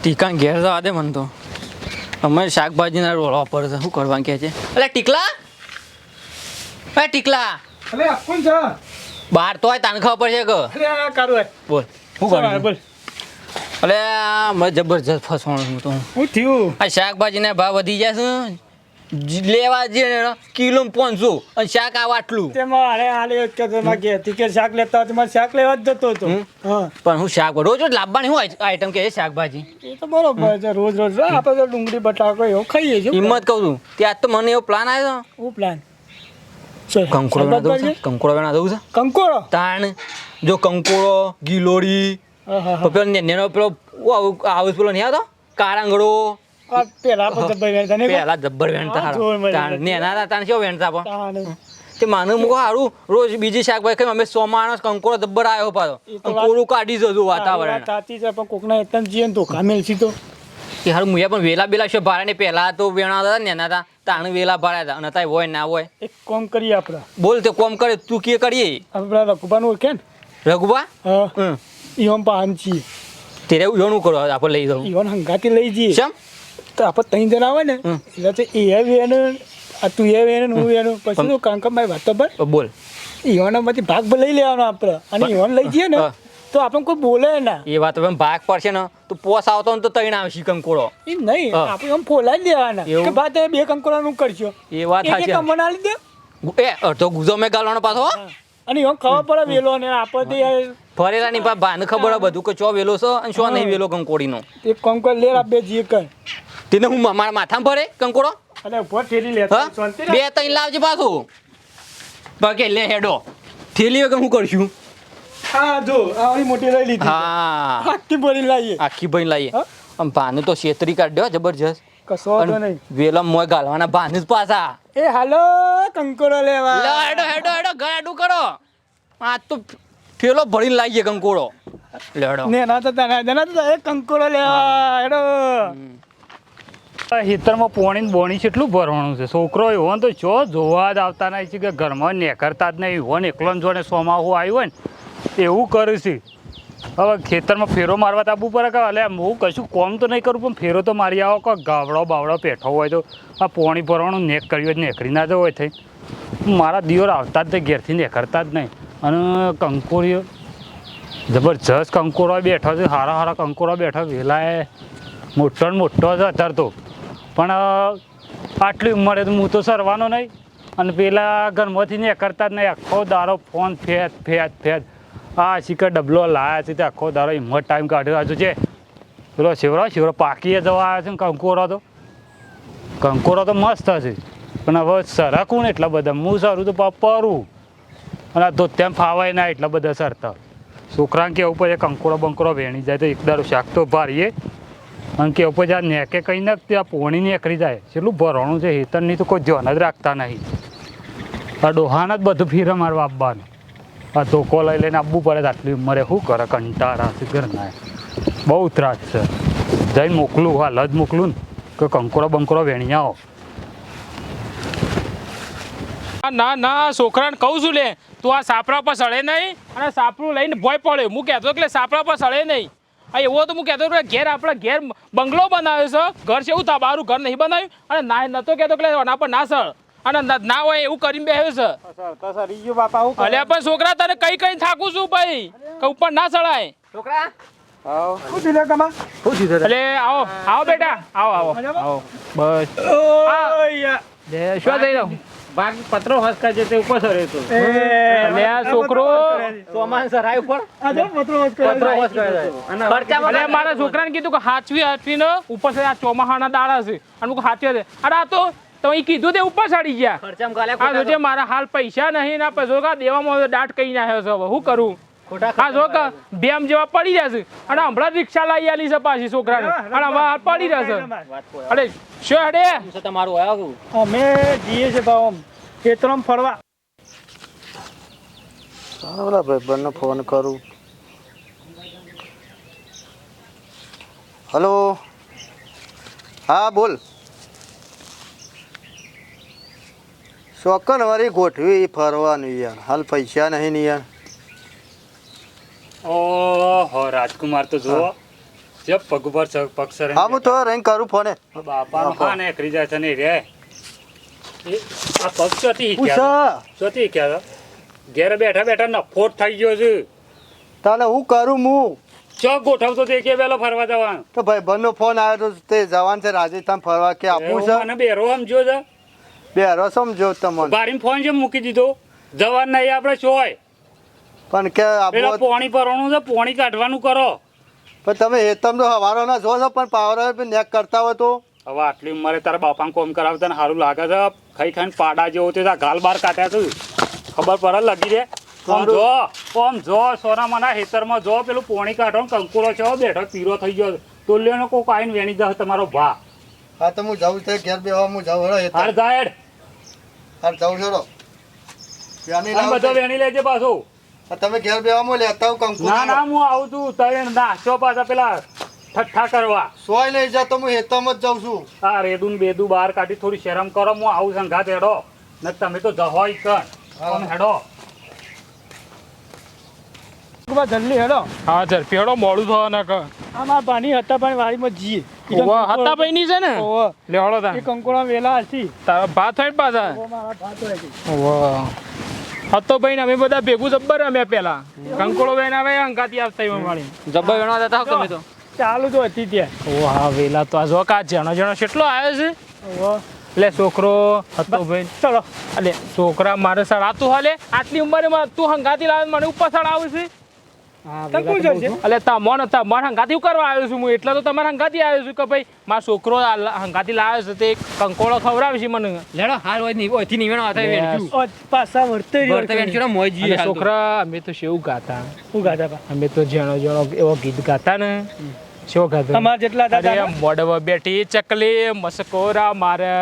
ટીકા ઘેર જવા દે મને તો. અમે શાકભાજીના રોળવા પર છે. શું કરવાનું કહે છે? અલે ટીકલા? એ ટીકલા? અલે કોણ છે? બહાર તો હોય તાને ખબર પડશે કે. અરે આ કારો બોલ. શું બોલ બોલ. અલે મે મને જબરજસ્ત ફસવાનું તો હું થયું? આ શાકભાજીના ભાવ વધી જાય જ- લેવા જઈએ કિલો પાંચસો અને શાક આવ આટલું તે અરે હાલે જ કે તમારે કે શાક લેતા હતો મારે શાક લેવા જ જતો હતો. પણ હું શાક રોજ રોજ લાવવાની હું આઈટમ કે શાકભાજી? એ તો બરોબર છે રોજ રોજ આપણે તો ડુંગળી બટાકો એવું ખાઈએ છીએ હિંમત કહું છું. ત્યાં તો મને એવો પ્લાન આવ્યો હું પ્લાન કંકોડો વેણા દઉં છે? કંકોડો વેણા દઉં છે? કંકોડો તાણ જો કંકોડો તો પેલો ને- નેનો પેલો આવું પેલો નહીં આવતો? હા પેલા તને જબ્બર નેના પણ? તે માનું મૂકો હારું રોજ બીજી શાકભાજી ખાઈ અમે સો માણસ કંકોડો જબ્બર આવ્યો પાછો. એ તો વાત- કંકોડું કાઢી જતું વાતાવરણ. વાત છે પણ કોકના એટલા જઈએ તો કામેલ સીધો કે હારું મુયા પણ વેલા બેલા છે ભાડા ને પહેલા તો વેણા હતા નેના તાણ વેલા ભાડ્યા હતા. અને તાય હોય ના હોય. એક કોમ કરીએ આપણે બોલ તે કોમ કરે તું કે કરીએ? આપણા રઘુબાનું ઓળખે ને? રઘુબા હા. પાન છીએ. તેરે એવું કરો આપણે લઈ જવું ઈવન હંગાથી લઈ જઈએ. શેમ? તો આપણે ત્રણ જણા આવે ને. એટલે તો એ આ તું એ વેણ હું વેણ પછી તો કાંકમાઈ વાતો પર? બોલ. ઈવાનમાંથી ભાગ લઈ લેવાનો આપણે. અને ઈવાન લઈ જઈએ ને તો આપણને કોઈ બોલે ના. એ વાત હવે ભાગ પડશે ને તો પોસ આવતો ને તો તૈણ આવશે કંકોડો. એ નહીં આપણે આમ ફોલાઈ દેવાના. કે ભાત એ બે કંકોડાનું કરશો. એ વાત સાચી. અમને આલી દે. એ અડધો ગુજો મેં ગાલવાનો પાછો અને એમ ખબર પડે વેલો ને આપણે ફરેલા ની પા ભાન ખબર બધું કે ચો વેલો છો અને ચો નહીં વેલો કંકોડીનો. એક કામ કર લે આપે જે કર. તેને હું મારા માથામાં ભરે કંકોડો? અને ઉપર થેલી લે શાંતિ બે. ત્રણ લાવજે પાછું. બાકી લે હેડો. થેલી વગર હું કરશું? હા જો આ ઓલી મોટી લઈ લીધી. હા. આખી ભરી લાવીએ આખી ભરી લાવીએ? આમ ભાને તો છેતરી કાઢ્યો જબરજસ્ત. કશો વાંધો નહીં. વેલા મોય ગાલવાના ભાન જ પાછા. એ હાલો કંકોડો લેવા. હેડો હેડો હેડો ગાડું કરો. આ તો ફેલો ભરીને લાવીએ કંકોડો. લેડો ને ના તો ના તો કંકોડો લેવા હેડો. હિતરમાં પોણી બોણી કેટલું ભરવાનું છે. છોકરો એવો ને તો જો જોવા જ આવતા નહીં છે કે ઘરમાં નેકરતા જ નહીં. હોય ને એકલો સોમાં સોમાહું આવ્યું હોય ને એવું કરું છે. હવે ખેતરમાં ફેરો મારવા તો આવવું પડે કે અલે હું કશું કોમ તો નહીં કરું, પણ ફેરો તો મારી આવો કે ગાવડો બાવડો પેઠો હોય તો આ પોણી ભરવાનું નેક કર્યું હોય નેકરી ના જવું હોય થઈ. મારા દિયોર આવતા જ ઘેરથી નેકરતા જ નહીં. અને કંકોરીઓ જબરજસ્ત કંકોરો બેઠો છે. સારા સારા કંકોરો બેઠો વેલાએ મોટો મોટો છે અત્યારે તો. પણ આટલી ઉંમરે તો હું તો સરવાનો નહીં. અને પેલા ઘરમાંથી ને કરતા જ નહીં. આખો દારો ફોન ફેત ફેત ફેત આ શીખર ડબલો લાયા છે તે આખો દારો હિંમત ટાઈમ કાઢી રહ્યો છે, પેલો શિવરો શિવરો પાકીએ જવા આવ્યો છે ને કંકોરો તો. કંકોરો તો મસ્ત હશે. પણ હવે સરકું ને એટલા બધા? હું સરું તો પરું અને આ ધોત્યામ ફાવાય ના એટલા બધા સરતા. છોકરાને કેવું પડે? કંકોરો, બંકોરો વેણી જાય તો એક શાક તો ભારીએ. અને કેવું પછી આ નેકે કઈ નાખ ત્યાં પોણી નીકળી જાય. છેલ્લું ભરવાનું છે હેતરની તો કોઈ ધ્યાન જ રાખતા નહીં. આ ડોહાને જ બધું ફીરે મારવા આપવાનું આ ધોકો લઈ લઈને આપવું પડે આટલી ઉંમરે શું કરે? કંટાળા છે ઘરના બહુ ત્રાસ છે. જઈને મોકલું, હાલ જ મોકલું ને. કે કંકોરો બંકોરો વેણી આવો ના ના છોકરાને કહું છું લે, તું આ સાપરા પર સળે નહીં અને સાપરું લઈને ભોય પડ્યો હું કહેતો એટલે સાપરા પર સળે નહીં. આ એવો તો હું કહેતો કે ઘેર આપણે ઘેર બંગલો બનાવ્યો છે. ઘર છે એવું તાબારું ઘર નહીં બનાવ્યું. અને ના નતો કહેતો કે ના પણ ના સર. અને ના- હોય એવું કરીને બેહ્યો છે. અલ્યા પણ છોકરા તને કઈ કઈ થાકું છું ભાઈ? કે ઉપર ના સળાય છોકરા? આવો. આવો બેટા. આવો આવો. આવો. બસ. શું થઈ રહ્યું? ભાગ પત્રો હસકા જે તે ઉપર સરે તો. એ આ છોકરો સોમાન સરાય ઉપર. આ જો પત્રો હસકા પત્રો હસકા કરે છે. ખર્ચામાં મારા છોકરાને કીધું કે હાચવી હાચવી ને ઉપર સર આ ચોમાહાના દાડા છે. અને હું હાચવે છે અરે આ તો તમે કીધું તે ઉપર ચડી ગયા. ખર્ચામાં ગાલે આ જોજે મારા હાલ પૈસા નહીં ના પૈસો કા દેવામાં દાટ કઈ નાખ્યો છે હવે? શું કરું? આ જો કે બેમ જેવા પડી જશે અને હમણાં રિક્ષા લાવી આલી છે પાછી છોકરાને. અને હવે પડી જશે અરે શું હેડે? છે તમારું આવ્યું અમે જઈએ છે ભાવ ખેતરમાં ફરવા. ભાઈ ભાઈબંધને ફોન કરું. હલો હા બોલ. શોકન વારી ગોઠવી ફરવાનું યાર. હાલ પૈસા નહીં ને યાર. ઓહો રાજકુમાર તો જુઓ. જે પગ ઉપર પગ સર. હા હું તો રંગ કરું ફોને. બાપાનો ખાને એકરી જાય છે ને રે. આ પગ ચોથી હું ક્યાં ચોથી ક્યાં ઘેર બેઠા બેઠા નફોટ થઈ ગયો છે. તાલે હું કરું હું? ચો ગોઠવતો તે કે વેલો ફરવા જવાનું? તો ભાઈ બંધનો ફોન આવ્યો તો તે જવાન છે રાજસ્થાન ફરવા કે આપું છે? મને બેરો સમજો છે બેહરો સમજો તમને. બારીમાં ફોન જેમ મૂકી દીધો? જવાન નહીં આપણે ચોય પણ કે પેલા પોણી ભરવાનું છે પોણી કાઢવાનું કરો. પણ તમે હેતમ તો હવારો ના જો છો પણ પાવર નેક કરતા હોય તો. હવે આટલી ઉંમરે તારા બાપાને કોમ કરાવતા ને સારું લાગે છે. ખાઈ ખાઈને પાડા જેવો તે ગાલ બાર કાઢ્યા છું. ખબર પડે લગી દે. જો ઓમ જો સોના મના હેતરમાં જો પેલું પોણી કાઢો કંકુરો છે બેઠો પીરો થઈ ગયો તો લેનો કોક કાઈન વેણી જશે તમારો ભા. હા તો હું જાઉં છે ઘેર બે હું જાઉં હેડો હેતમ હાર જાહેર હાર જાઉં છોડો બધો વેણી લેજે પાછું. તમે ઘેર બેવા હું લેતા હું કંકુ ના ના હું આવું છું તને નાસ્તો પાછા પેલા ઠઠ્ઠા કરવા. સોય લઈ જા તો હું હેતમ જ જાઉં છું. આ રેદું ને બેદું બહાર કાઢી થોડી શરમ કરો હું આવું સંઘાત હેડો. ને તમે તો જહોય કણ હેડો. જલ્દી હેડો. હા ઝડપી હેડો મોડું થવા ના કર આમાં પાણી હતા પણ વાડીમાં જીએ ઓવા હતા ભાઈ છે ને? લેવાડો લે તા કંકોડા વેલા હતી તારા ભાત હોય પાછા. મારા ભાત હોય છે. હતો ભાઈ અમે બધા ભેગું જબ્બર અમે પેલા કંકોળો બેન આવે અંકાતી આવતા એમાં વાળી જબ્બર વેણવા જતા તમે તો. ચાલુ તો હતી ત્યાં. ઓ હા વેલા તો આ જો કા જણો જણો કેટલો આવ્યો છે. લે છોકરો હતો ભાઈ ચલો. અલે છોકરા મારે સર આતું હાલે? આટલી ઉંમરે માં તું હંગાતી લાવે મને ઉપર સડાવું છે? કંકુ જશે તમારે હંગાતી કરવા આવ્યો છું? હું એટલે તો તમારે હંગાતી આવ્યો છું કે ભાઈ મારો છોકરો આ લાવ્યો છે તે કંકોળો ખવડાવે છે મને. લેડો હાલ હોય નહીં ઓયથી નહીં વેણવા થાય વેણજું ઓ, પાછા વર્તે વર્તે વેણ ચૂડા મોય જીએ અને હાલ તો. છોકરા અમે તો શેવું ગાતા. હું ગાતા અમે તો જણો જણો એવો ગીત ગાતા ને. શું ગાતા? તમારા જેટલા દાદા મોડવા બેઠી ચકલી મસ્કોરા મારે.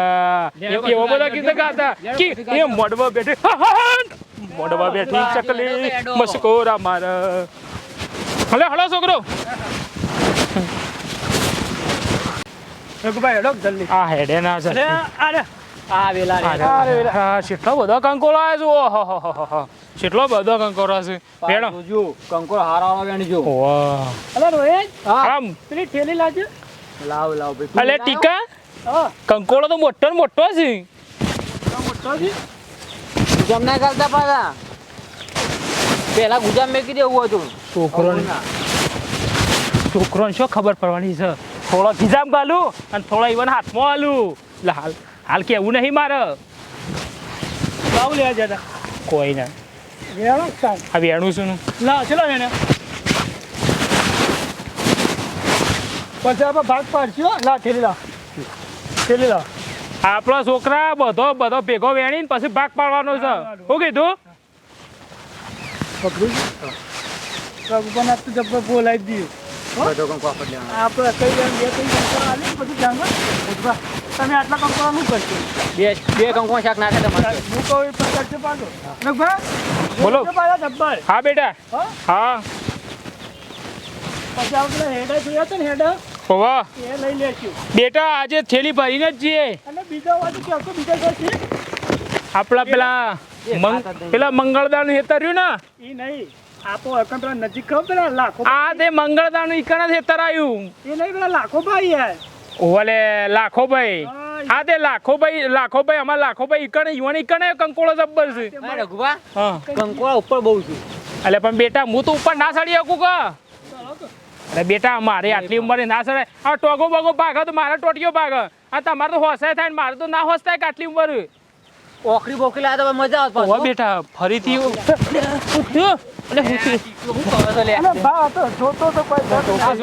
એવો બધા ગીત. ગાતા કે? એ મોડવા બેઠી મોડવા બેઠી ચકલી મસ્કોરા મારે. હલે હલો છોકરો. રઘુભાઈ હેડો જલ્દી. હા હેડે ના છે અરે આ વેલા હા કેટલો બધો કંકોળો આવે છે? ઓહો હો હો હો હો. કેટલો બધો કંકોળો છે. વેણો. જોજો કંકોળ હારા વાહ અરે રોહિત આમ પેલી થેલી લાવજો. લાવ લાવ ભાઈ. અલે ટીકા? કંકોળો તો મોટો મોટો છે. મોટો છે? જમના કરતા પાછા? પેલા મેં મેકી દેવું હતું. છોકરો છોકરોને શું ખબર પડવાની છે? થોડો ખિજામ ગાલું અને થોડો ઈવન હાથમાં હાલું એટલે હાલ હાલ કેવું નહીં મારે. લાવ લેવા જતા કોઈ ના. વેણો વેણું છું ને. ચલો એને પછી આપણે ભાગ પાડશું? હો. લાવ થેલી લાવ થેલી લાવ આપણો છોકરા બધો બધો ભેગો વેણીને પછી ભાગ પાડવાનો છે. શું કીધું? પકડું આ તો જબ્બર બોલાવી દીધું બધો કંકો આપણે કઈ વાર બે કઈ કંકોડા આલે બધું જાણવા તમે આટલા કંકોડા શું કરશો? બે બે કંકો શાક નાખે તમારે? હું કહું પણ કરજો પાછો. રઘુભા, બોલો. પાછા જબ્બર. હા બેટા. હા? પછી આપણે હેડા જોયા છે ને હેડા? હોવા. એ લઈ લેશું. બેટા આજે થેલી ભરીને જ જઈએ. અને બીજા વાત કહેશો બીજા છે? આપણા પેલા પેલા મંગળદાન હેતર રહ્યું ને? એ નહીં. આપો એકમ પેલા નજીક ખબર પેલા લાખો આ તે મંગળદાન ઈકણ હેતર આવ્યું એ નહીં પેલા લાખો ભાઈ યાર ઓલે લાખો ભાઈ. હા તે લાખો ભાઈ લાખો ભાઈ અમાર લાખો ભાઈ ઈકણ કંકોળો જબ્બર છે. હા, રઘુભા કંકોળા ઉપર બહુ છે. એટલે પણ બેટા હું તો ઉપર ના સડી શકું કા? અરે બેટા મારે આટલી ઉંમરે ના સડાય આ ટોગો બગો ભાગ તો મારે ટોટિયો ભાગ. આ તમારે તો હોસાય થાય ને મારે તો ના હોસ કે આટલી ઉંમર. ઓખરી બોખરી લાયા તો મજા આવે ઓવા બેટા ફરીથી ઉઠ્યો. એટલે અને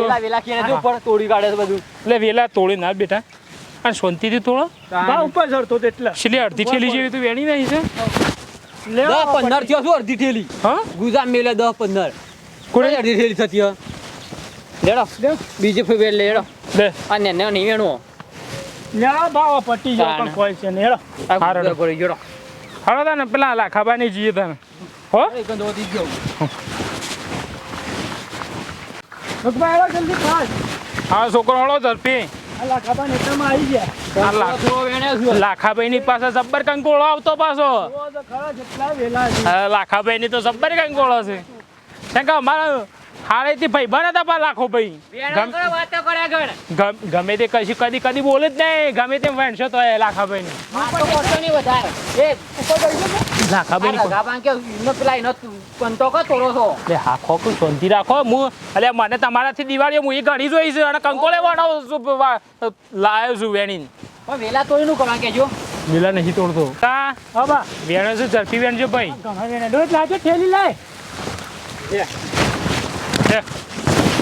વેલા વેલા કીને જો ઉપર તોડી કાઢે છે બધું. એટલે વેલા તોડી ના બેટા. અને શાંતિથી તોડો. બા ઉપર ચડતો તો એટલે. અડધી થેલી જેવી તો વેણી નહીં છે. દસ પંદર થયો શું અડધી ઠેલી હા? ગુજામ મેલે દસ પંદર. કોણે? કોણે અડધી ઠેલી થતી લેડો. બીજે ફેર વેલ લેડો. લે. આ ને ને નહીં વેણવો લેવા બા પટી ગયો પણ કોઈ છે ને હેડો. હારો. ગુદર પડી ગયો તને પેલા લાખાબાની જઈએ તને હો? એક તો વધી ગયો. રઘુભાઈ હેડો જલ્દી ખાસ હા છોકરો હળો ઝડપી. આ લાખાબા નેતામાં આવી ગયા. લાખ- થોડો વેણ્યો છું લાખાભાઈ ની પાસે જબ્બર કંકોળો આવતો પાછો. જો લાખાભાઈ ની તો જબ્બર કંકોળો છે. કેમ અમારે હારેથી ભાઈ બને હતા લાખો ભાઈ. ગમ- વાતો કરે આગળ. ગમ- ગમે તે કશું કદી કદી બોલે જ નહીં. ગમે તેમ વણશો તો એ લાખા ભાઈ કુ શાંતિ રાખો. હું એટલે મને તમારાથી દિવાળીઓ હું એ ઘણી જોઈ છે. અને કંકોળે વાળો છું લાયો છું વેણીને. પણ વેલા તોડી નું કરવા કેજો વેલા નહીં તોડતો. કા હા બા. વેણો છું ઝડપી વેણજો ભાઈ. ઘણા વેણા. લાજો ઠેલી લાય. છે.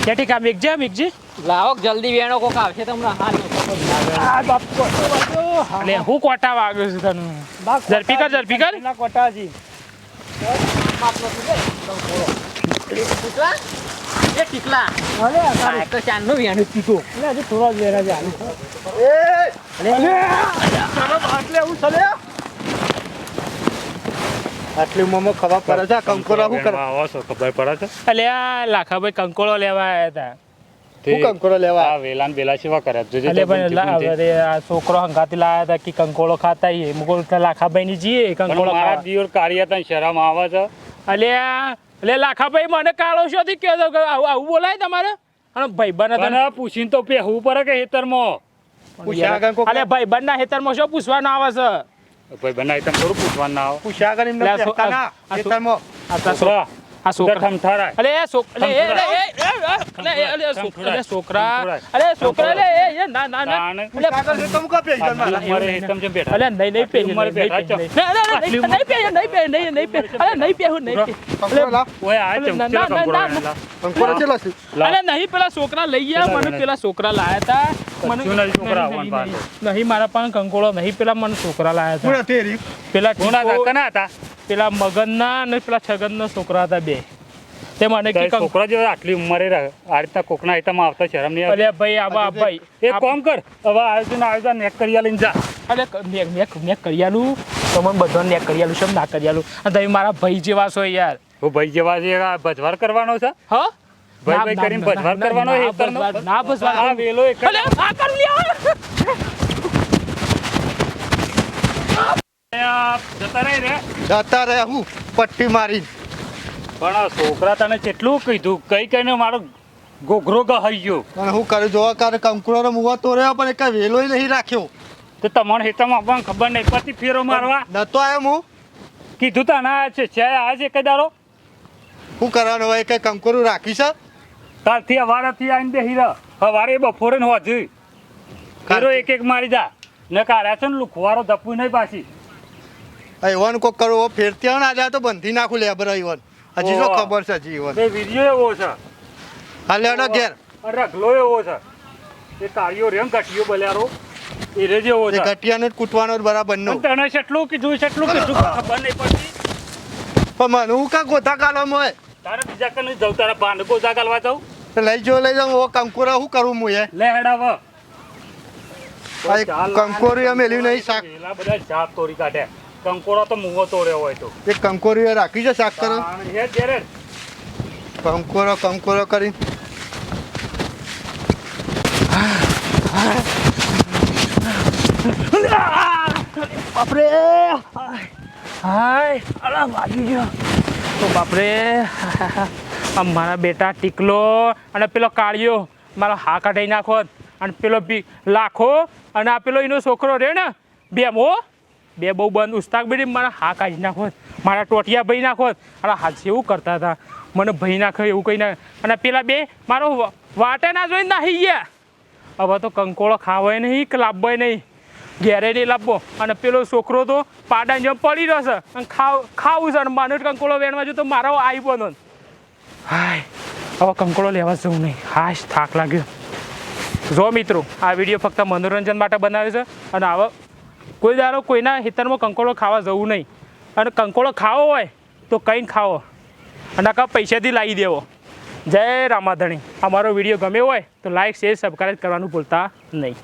ઠીક આ મેઘજે મેઘજે લાવો જલ્દી વેણો કોક આવશે તમને. હાલ આ બાપ કોટો વાગ્યો હા, કોટા વાગ્યો છું તને? ઝડપી કર, ઝડપી કર. એના કોટાજી ટીકલા એ ટીકલા અરે આ તારે- આ તો ચાંદનું વેણું ટીકો એટલે હજી થોડા જ વેરા છે આનું. આટલે ઉંમરમાં ખબર પડે છે આ શું કરે? આવો છો ખબર પડે છે? એટલે આ લાખાભાઈ કંકોળો લેવા આવ્યા હતા. શું કંકોળો લેવા? આ વેલાન બેલા સેવા કરે જોજે એટલે. અરે આ છોકરો હંગાતી લાયા હતા કે કંકોળો ખાતા એ મુકો લાખાભાઈ ની જીએ કંકોળો મારા ખાવા. દિયોર કાર્ય તા શરમ આવે છે? એટલે આ- એટલે લાખાભાઈ મને કાળો શોથી કહેતો કે આવું આવું બોલાય તમારે? અને ભાઈબંધ હતા પણ પૂછીને તો પેહવું પડે કે હેતરમાં? પૂછ્યા આગળ ભાઈ ભાઈબંધ ના હેતરમાં શું પૂછવાનું આવે છે? ભાઈ બનાવી તમે થોડું પૂછવાનું ના આવે. પૂછ્યા લે, આ છોકરા. એ- ના ના ના. મારા? જેમ બેઠા. નહીં નહીં બેઠા. નહીં નહીં નહીં નહીં નહીં નહીં નહીં ઓય આ ના, ના, ના, છે? નહીં પેલા છોકરા લઈ ગયા મને પેલા છોકરા લાયા હતા મને છોકરા નહીં, આવવાના મારા પણ કંકોળો નહીં પેલા મને છોકરા લાયા હતા? પેલા કોના કાકા ના હતા? પેલા મગનના અને પેલા છગનના છોકરા હતા બે. તે મને કે છોકરા જો આટલી ઉંમરે આ રીતના કોકના આઈટમ આવતા શરમ નહીં અરે ભાઈ આવા ભાઈ એક કામ કર હવે આયોજન આયોજન નેક કરી લઈને જા. અરે ક- મેં મેં મેં કરિયાલું તમને બધા નેક કરિયાલું છે ના કરિયાલું અને તમે મારા ભાઈ જેવા છો યાર. હું ભાઈ જેવા છે ભજવાર કરવાનો છે? હ? ભાઈ ભાઈ કરીને ભજવાર કરવાનો હેતરનો? ના ભજવાર. આ વેલો એક અરે આ કર લ્યો. જતા રહી રે. જતા રહ્યા હું પટ્ટી મારી પણ આ છોકરા તને કેટલું કીધું? કઈ કઈને મારો ગોઘરો ગહાઈ ગયો. અને હું કર્યું જોવા કારે કંકુરો મુવા તોડ્યો પણ એક વેલોય નહીં રાખ્યો. તો તમારે હેતામાં આપવાનું ખબર નહીં પછી ફેરો મારવા. નતો આવ્યો હું. કીધું તો ના છે છે આ છે કઈ દારો શું કરવાનું હોય કઈ કંકોરું રાખી છે? કાલથી અવારાથી આવીને બેહી રહ. સવારે બપોરે ને હોજી ફેરો એક એક મારી જા. ને કાઢ્યા છે ને લુખવારો દપવું નહીં પાછી. ઈવન કોક કરવો ફેરતી આવે ને આજે તો બંધી નાખું લેબર ઈવન. હજી તો ખબર છે હજી ઈવન. એ વિડિયો એવો છે. હા લેડો ઘેર. રગલો એવો છે. એ કાળિયો રેમ ઘટિયો બલ્યારો. એ રે જેવો છે. ઘટિયાને જ કૂટવાનો જ બરાબર નો. કે તને કેટલું કીધું કેટલું કીધું? ખબર નહીં પડતી. પણ મને હું કા ગોથા કાલવામાં હોય? તારે બીજા કને જવું તારા બાંધ ગોથા કાલવા જાઉં? લઈ જો લઈ જાઉં ઓ કંકોરા શું કરું હું એ લે હેડાવ કંકોરી અમે મેલ્યું નહીં શાક. બધા શાક તોડી કાઢે. કંકોડો તો મુવો તોડ્યો હોય તો. એ કંકોરી રાખી છે શાક કરો હે જેરે કંકોરો કંકોરો કરી. બાપરે! હાય અલા વાગી ગયો. તો બાપરે! આ મારા બેટા ટીકલો અને પેલો કાળિયો. મારો હા કાઢી નાખો અને પેલો બી લાખો અને આ પેલો એનો છોકરો રે ને બે મો બે બહુ બંધ ઉસ્તાક બેડી મારા હા કાઢી નાખો મારા ટોટિયા ભાઈ નાખો અને હાથ એવું કરતા હતા. મને ભાઈ નાખે એવું કહી નાખે અને પેલા બે, મારો વાટે ના જોઈને નાહી ગયા. હવે તો કંકોળો ખાવાય નહીં, કે લાભવાય નહીં. ઘેરે નહીં લાવવો અને પેલો છોકરો તો પાડા જેમ પડી રહ્યો છે. અને ખાવ ખાવું છે અને માનો કંકોળો વેણવા જો તો મારો આવી બનો હાય, હવે કંકોળો લેવા જવું નહીં. હાશ થાક લાગ્યો. જો મિત્રો, આ વીડિયો ફક્ત મનોરંજન માટે બનાવ્યો છે. અને આવા કોઈ દારો કોઈના હેતરમાં કંકોળો ખાવા જવું નહીં. અને કંકોળો ખાવો હોય તો કંઈ ખાવો. અને આખા પૈસાથી લાવી દેવો. જય રામાધણી. અમારો વીડિયો ગમ્યો હોય તો લાઈક, શેર સબસ્ક્રાઈબ કરવાનું ભૂલતા નહીં.